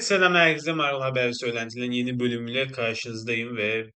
Evet, selam herkese. Marvel Haber Söylentilerin yeni bölümüyle karşınızdayım ve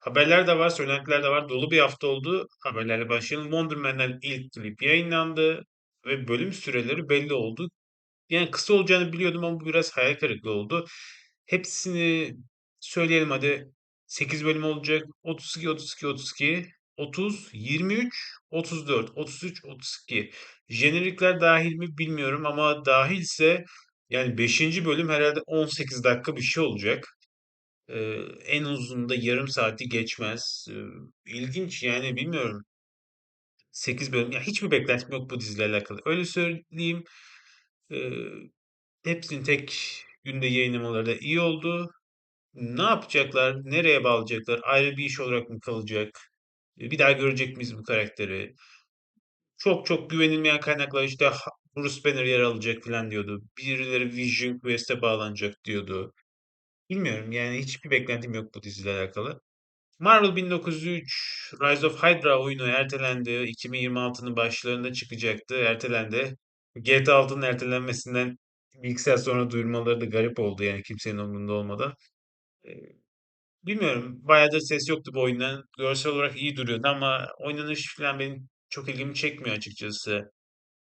haberler de var, söylentiler de var. Dolu bir hafta oldu. Haberlerle başlayalım. Wonder Man'den ilk klip yayınlandı ve bölüm süreleri belli oldu. Yani kısa olacağını biliyordum ama bu biraz hayal kırıklığı oldu. Hepsini söyleyelim hadi. 8 bölüm olacak. 32, 32, 32, 30, 23, 34, 33, 32. Jenerikler dahil mi bilmiyorum ama dahilse yani beşinci bölüm herhalde 18 dakika bir şey olacak. Ee, en uzun yarım saati geçmez. Ee, ilginç yani bilmiyorum. 8 bölüm. Ya hiçbir beklentim yok bu diziyle alakalı. Öyle söyleyeyim. Ee, hepsini tek günde yayınlamaları da iyi oldu. Ne yapacaklar? Nereye bağlayacaklar? Ayrı bir iş olarak mı kalacak? Ee, Bir daha görecek miyiz bu karakteri? Çok çok güvenilmeyen kaynaklar işte Bruce Banner yer alacak falan diyordu. Birileri Vision Quest'e bağlanacak diyordu. Bilmiyorum yani hiçbir beklentim yok bu diziyle alakalı. Marvel 1903 Rise of Hydra oyunu ertelendi. 2026'nın başlarında çıkacaktı. Ertelendi. GTA 6'nın ertelenmesinden bir saat sonra duyurmaları da garip oldu yani kimsenin umurunda olmadan. Ee, bilmiyorum. Bayağıdır ses yoktu bu oyundan. Görsel olarak iyi duruyordu ama oynanış falan benim çok ilgimi çekmiyor açıkçası.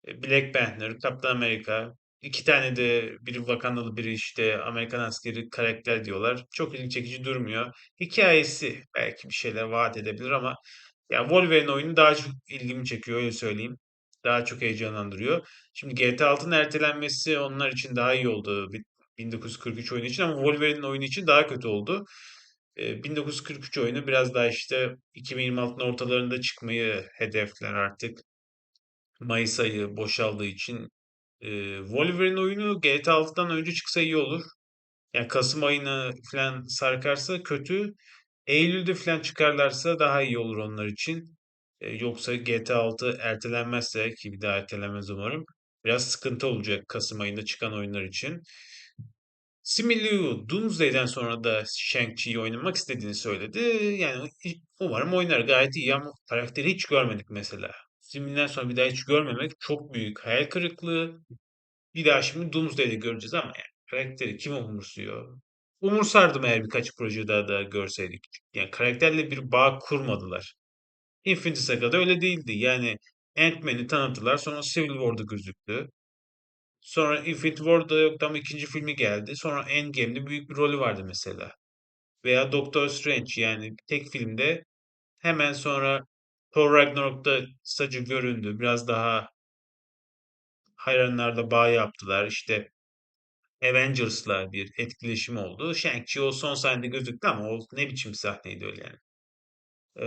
E, Black Panther, Kaptan Amerika. İki tane de biri Wakandalı biri işte Amerikan askeri karakter diyorlar. Çok ilgi çekici durmuyor. Hikayesi belki bir şeyler vaat edebilir ama ya Wolverine oyunu daha çok ilgimi çekiyor öyle söyleyeyim. Daha çok heyecanlandırıyor. Şimdi GTA 6'nın ertelenmesi onlar için daha iyi oldu. Bi- 1943 oyunu için ama Wolverine'in oyunu için daha kötü oldu. E, 1943 oyunu biraz daha işte 2026'nın ortalarında çıkmayı hedefler artık. Mayıs ayı boşaldığı için e, Wolverine oyunu GTA 6'dan önce çıksa iyi olur. Yani Kasım ayına falan sarkarsa kötü. Eylül'de falan çıkarlarsa daha iyi olur onlar için. E, yoksa GTA 6 ertelenmezse ki bir daha ertelenmez umarım. Biraz sıkıntı olacak Kasım ayında çıkan oyunlar için. Simu Liu Doomsday'den sonra da Shang-Chi'yi oynamak istediğini söyledi. Yani umarım oynar gayet iyi ama karakteri hiç görmedik mesela. Filminden sonra bir daha hiç görmemek çok büyük hayal kırıklığı. Bir daha şimdi Doomsday'de göreceğiz ama yani karakteri kim umursuyor? Umursardım eğer birkaç proje daha da görseydik. Yani karakterle bir bağ kurmadılar. Infinity Saga'da öyle değildi. Yani Ant-Man'i tanıttılar sonra Civil War'da gözüktü. Sonra Infinity War'da yoktu ama ikinci filmi geldi. Sonra Endgame'de büyük bir rolü vardı mesela. Veya Doctor Strange yani tek filmde hemen sonra Thor Ragnarok'ta sadece göründü. Biraz daha hayranlarla bağ yaptılar. İşte Avengers'la bir etkileşim oldu. Shang-Chi o son sahnede gözüktü ama o ne biçim sahneydi öyle yani. Ee,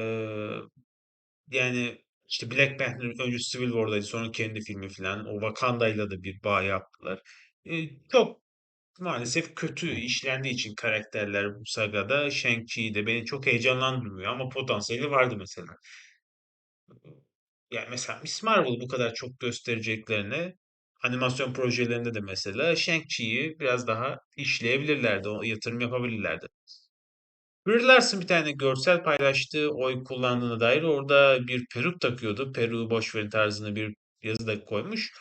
yani işte Black Panther önce Civil War'daydı sonra kendi filmi falan. O Wakanda'yla da bir bağ yaptılar. Ee, çok maalesef kötü işlendiği için karakterler bu sagada Shang-Chi de beni çok heyecanlandırmıyor ama potansiyeli vardı mesela. Yani mesela Miss Marvel bu kadar çok göstereceklerine animasyon projelerinde de mesela Shang-Chi'yi biraz daha işleyebilirlerdi. O yatırım yapabilirlerdi. Brie Larson bir tane görsel paylaştı. Oy kullandığına dair. Orada bir peruk takıyordu. Peruğu boş verin tarzında bir yazı da koymuş.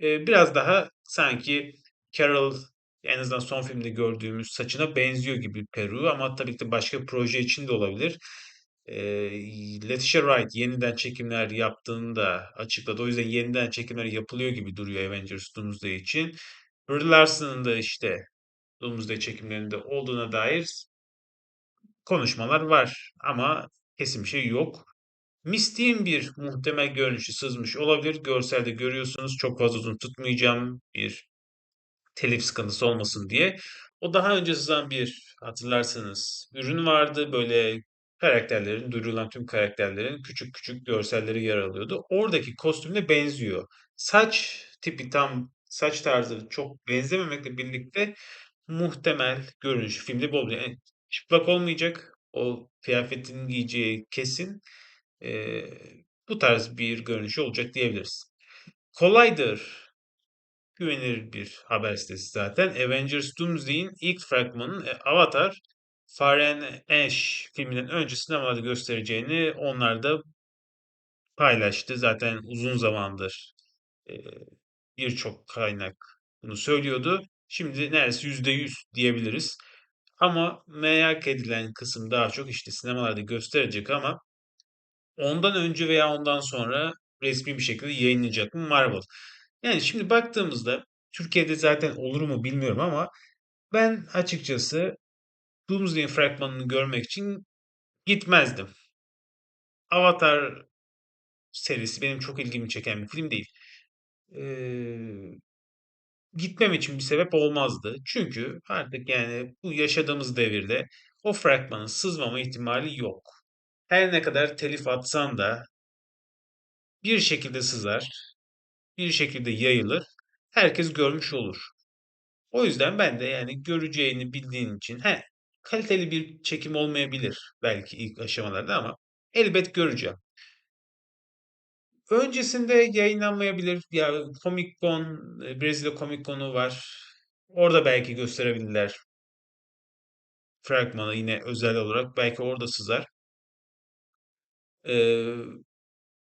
Ee, biraz daha sanki Carol en azından son filmde gördüğümüz saçına benziyor gibi peruğu ama tabii ki başka bir proje için de olabilir. Ee, Letitia Wright yeniden çekimler yaptığını da açıkladı. O yüzden yeniden çekimler yapılıyor gibi duruyor Avengers Doomsday için. Brie Larson'ın da işte Doomsday çekimlerinde olduğuna dair konuşmalar var ama kesin bir şey yok. Mystique'in bir muhtemel görünüşü sızmış olabilir. Görselde görüyorsunuz. Çok fazla uzun tutmayacağım bir telif sıkıntısı olmasın diye. O daha önce sızan bir hatırlarsanız ürün vardı. Böyle karakterlerin, duyurulan tüm karakterlerin küçük küçük görselleri yer alıyordu. Oradaki kostümle benziyor. Saç tipi tam saç tarzı çok benzememekle birlikte muhtemel görünüş filmde olacak. Yani çıplak olmayacak. O kıyafetin giyeceği kesin. Ee, bu tarz bir görünüşü olacak diyebiliriz. Collider güvenilir bir haber sitesi zaten. Avengers Doomsday'in ilk fragmanın e, Avatar Faren Ash filminden önce sinemalarda göstereceğini onlar da paylaştı. Zaten uzun zamandır e, birçok kaynak bunu söylüyordu. Şimdi neredeyse %100 diyebiliriz. Ama merak edilen kısım daha çok işte sinemalarda gösterecek ama ondan önce veya ondan sonra resmi bir şekilde yayınlayacak mı Marvel? Yani şimdi baktığımızda Türkiye'de zaten olur mu bilmiyorum ama ben açıkçası Doomsday'in fragmanını görmek için gitmezdim. Avatar serisi benim çok ilgimi çeken bir film değil. Ee, gitmem için bir sebep olmazdı. Çünkü artık yani bu yaşadığımız devirde o fragmanın sızmama ihtimali yok. Her ne kadar telif atsan da bir şekilde sızar, bir şekilde yayılır, herkes görmüş olur. O yüzden ben de yani göreceğini bildiğin için he, kaliteli bir çekim olmayabilir belki ilk aşamalarda ama elbet göreceğim. Öncesinde yayınlanmayabilir. Ya Comic Con, e, Brezilya Comic Con'u var. Orada belki gösterebilirler fragmanı yine özel olarak. Belki orada sızar. Ee,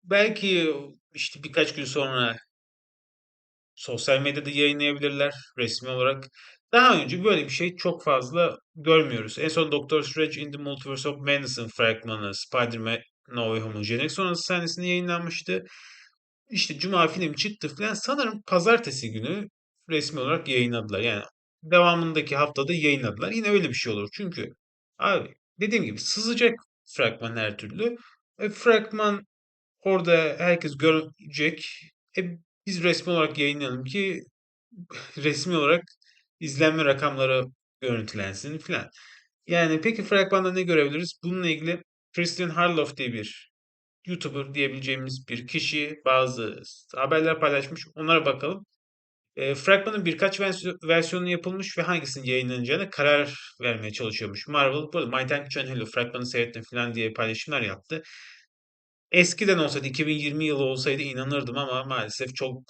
belki işte birkaç gün sonra sosyal medyada yayınlayabilirler resmi olarak. Daha önce böyle bir şey çok fazla görmüyoruz. En son Doctor Strange in the Multiverse of Madness'ın fragmanı Spider-Man No Way Home'un jenerik sonrası sahnesinde yayınlanmıştı. İşte Cuma film çıktı falan. Sanırım pazartesi günü resmi olarak yayınladılar. Yani devamındaki haftada yayınladılar. Yine öyle bir şey olur. Çünkü abi dediğim gibi sızacak fragman her türlü. E, fragman orada herkes görecek. E, biz resmi olarak yayınlayalım ki resmi olarak izlenme rakamları görüntülensin filan. Yani peki fragmanda ne görebiliriz? Bununla ilgili Christian Harloff diye bir YouTuber diyebileceğimiz bir kişi bazı haberler paylaşmış. Onlara bakalım. E, fragmanın birkaç versiyonu yapılmış ve hangisinin yayınlanacağına karar vermeye çalışıyormuş. Marvel arada My Time to Hello fragmanı seyrettim falan diye paylaşımlar yaptı. Eskiden olsaydı 2020 yılı olsaydı inanırdım ama maalesef çok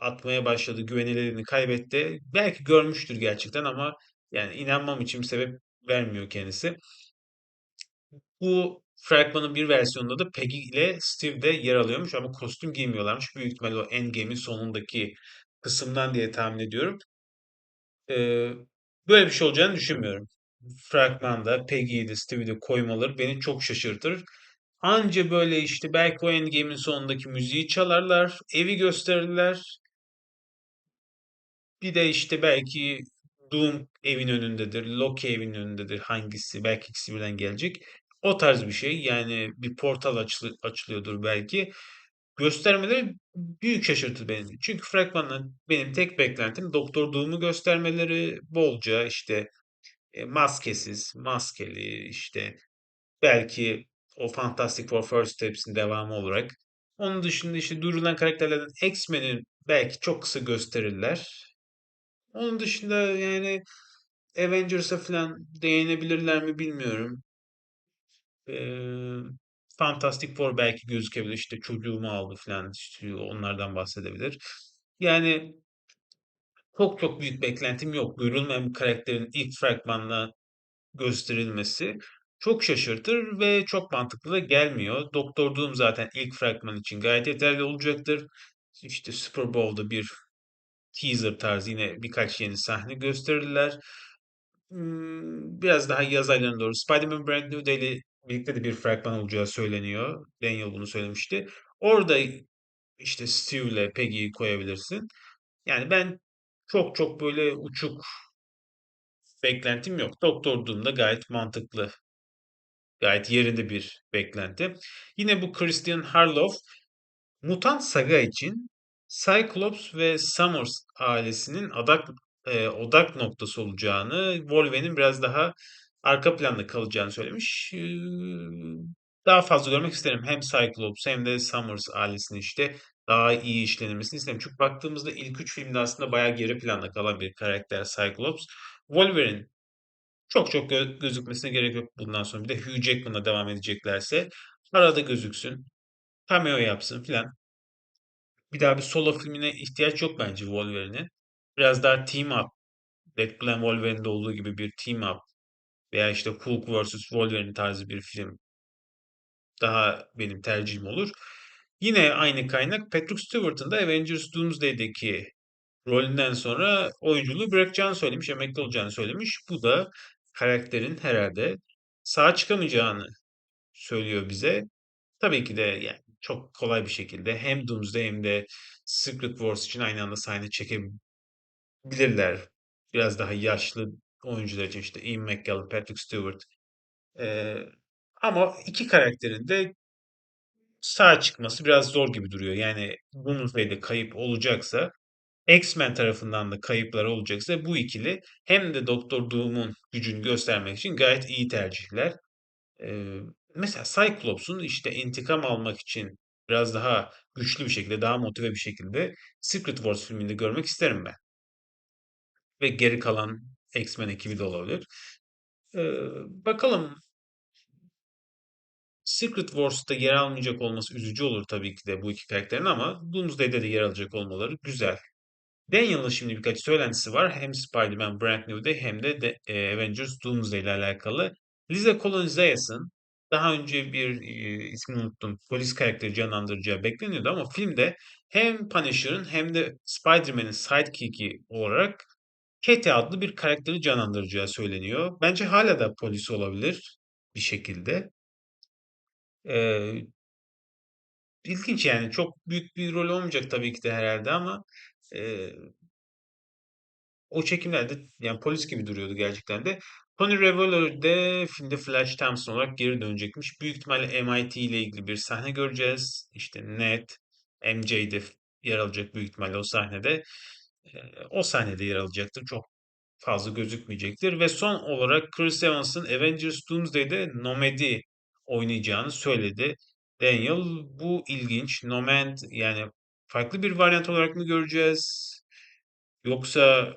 atmaya başladı. Güvenilirliğini kaybetti. Belki görmüştür gerçekten ama yani inanmam için sebep vermiyor kendisi. Bu fragmanın bir versiyonunda da Peggy ile Steve de yer alıyormuş ama kostüm giymiyorlarmış. Büyük ihtimalle o Endgame'in sonundaki kısımdan diye tahmin ediyorum. Ee, böyle bir şey olacağını düşünmüyorum. Fragmanda Peggy'yi de Steve'i de koymaları beni çok şaşırtır. Anca böyle işte belki o Endgame'in sonundaki müziği çalarlar, evi gösterirler. Bir de işte belki Doom evin önündedir, Loki evin önündedir. Hangisi? Belki ikisi birden gelecek. O tarz bir şey. Yani bir portal açılı, açılıyordur belki. Göstermeleri büyük şaşırtı beni. Çünkü fragmandan benim tek beklentim Doktor Doom'u göstermeleri bolca işte e, maskesiz, maskeli işte belki o Fantastic Four First Steps'in devamı olarak. Onun dışında işte durulan karakterlerden X-Men'i belki çok kısa gösterirler. Onun dışında yani Avengers'a falan değinebilirler mi bilmiyorum. Ee, Fantastic Four belki gözükebilir. İşte çocuğumu aldı falan. işte onlardan bahsedebilir. Yani çok çok büyük beklentim yok. Duyurulmayan bir karakterin ilk fragmanla gösterilmesi çok şaşırtır ve çok mantıklı da gelmiyor. Doktor Doom zaten ilk fragman için gayet yeterli olacaktır. İşte Super Bowl'da bir teaser tarzı yine birkaç yeni sahne gösterirler. Hmm, biraz daha yaz aylarına doğru Spider-Man Brand New Day ile birlikte de bir fragman olacağı söyleniyor. Daniel bunu söylemişti. Orada işte Stu ile Peggy'yi koyabilirsin. Yani ben çok çok böyle uçuk beklentim yok. Doktor Doom da gayet mantıklı. Gayet yerinde bir beklenti. Yine bu Christian Harloff Mutant Saga için Cyclops ve Summers ailesinin adak, e, odak noktası olacağını, Wolverine'in biraz daha arka planda kalacağını söylemiş. Ee, daha fazla görmek isterim. Hem Cyclops hem de Summers ailesini işte daha iyi işlenilmesini isterim. Çünkü baktığımızda ilk üç filmde aslında bayağı geri planda kalan bir karakter Cyclops. Wolverine çok çok gö- gözükmesine gerek yok bundan sonra. Bir de Hugh Jackman'la devam edeceklerse arada gözüksün. Cameo yapsın filan. Bir daha bir solo filmine ihtiyaç yok bence Wolverine'in. Biraz daha team up. Deadpool and Wolverine'de olduğu gibi bir team up veya işte Hulk vs. Wolverine tarzı bir film daha benim tercihim olur. Yine aynı kaynak Patrick Stewart'ın da Avengers Doomsday'deki rolünden sonra oyunculuğu bırakacağını söylemiş, emekli olacağını söylemiş. Bu da karakterin herhalde sağa çıkamayacağını söylüyor bize. Tabii ki de yani çok kolay bir şekilde hem Doomsday hem de Secret Wars için aynı anda sahne çekebilirler. Biraz daha yaşlı oyuncular için işte Ian McKellen, Patrick Stewart. Ee, ama iki karakterin de sağa çıkması biraz zor gibi duruyor. Yani Doomsday'de kayıp olacaksa X-Men tarafından da kayıplar olacaksa bu ikili hem de Doktor Doom'un gücünü göstermek için gayet iyi tercihler. Ee, mesela Cyclops'un işte intikam almak için biraz daha güçlü bir şekilde, daha motive bir şekilde Secret Wars filminde görmek isterim ben. Ve geri kalan X-Men ekibi de olabilir. Ee, bakalım Secret Wars'ta yer almayacak olması üzücü olur tabii ki de bu iki karakterin ama Doomsday'de de yer alacak olmaları güzel. Daniel'ın şimdi birkaç söylentisi var. Hem Spider-Man Brand New'de hem de, de e, Avengers Doomsday ile alakalı. Liza Colin-Zayas'ın daha önce bir e, ismini unuttum. Polis karakteri canlandıracağı bekleniyordu ama filmde hem Punisher'ın hem de Spider-Man'in sidekick'i olarak Katie adlı bir karakteri canlandıracağı söyleniyor. Bence hala da polis olabilir bir şekilde. Ee, ilginç yani çok büyük bir rol olmayacak tabii ki de herhalde ama e, O çekimlerde yani polis gibi duruyordu gerçekten de. Tony Revolver de filmde Flash Thompson olarak geri dönecekmiş. Büyük ihtimalle MIT ile ilgili bir sahne göreceğiz. İşte Ned, MJ de yer alacak büyük ihtimalle o sahnede. O sahnede yer alacaktır. Çok fazla gözükmeyecektir. Ve son olarak Chris Evans'ın Avengers Doomsday'de Nomad'i oynayacağını söyledi. Daniel bu ilginç. Nomad yani farklı bir varyant olarak mı göreceğiz? Yoksa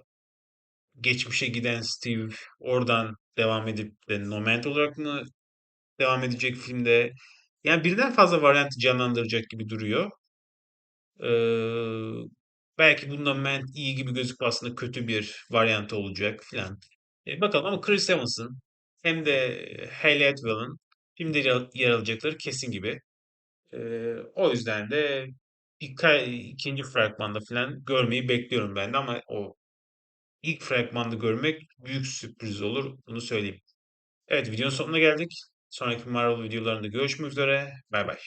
geçmişe giden Steve oradan devam edip de Nomad olarak mı devam edecek filmde? Yani birden fazla varyantı canlandıracak gibi duruyor. Ee, belki bundan Nomad iyi gibi gözüküp aslında kötü bir varyantı olacak filan. E, bakalım ama Chris Evans'ın hem de Hayley Atwell'ın filmde yer alacakları kesin gibi. Ee, o yüzden de bir ikinci fragmanda falan görmeyi bekliyorum ben de ama o ilk fragmanda görmek büyük sürpriz olur. Bunu söyleyeyim. Evet videonun sonuna geldik. Sonraki Marvel videolarında görüşmek üzere. Bay bay.